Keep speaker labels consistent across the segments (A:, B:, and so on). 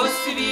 A: você.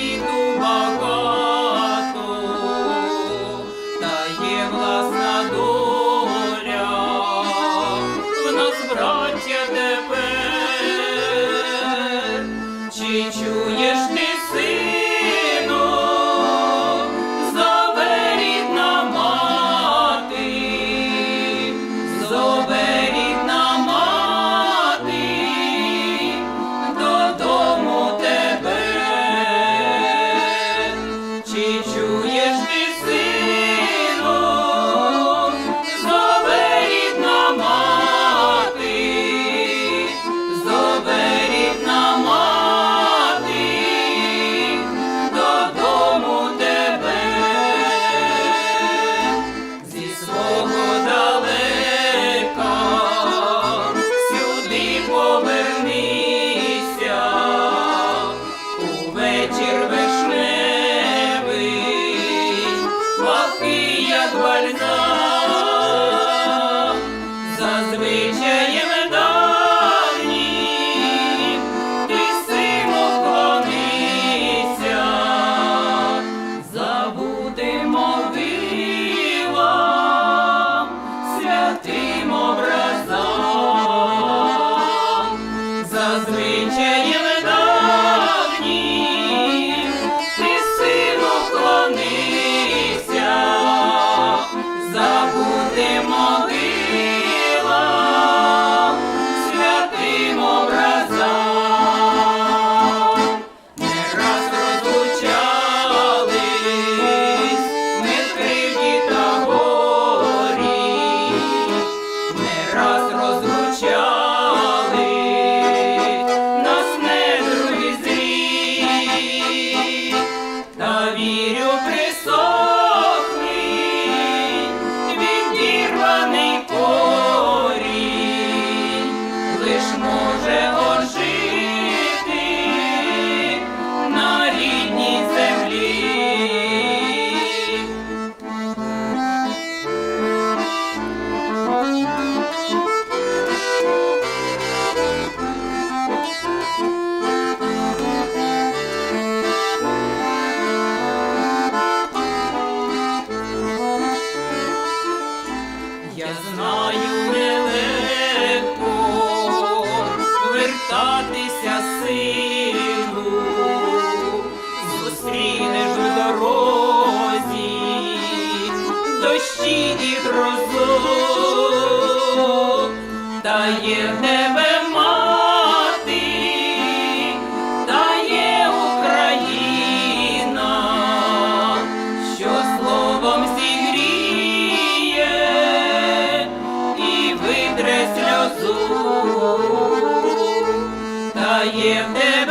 A: Знаю нелегко вертатися сину, зустрінеш у дорозі, дощі і грозу, та є в тебе і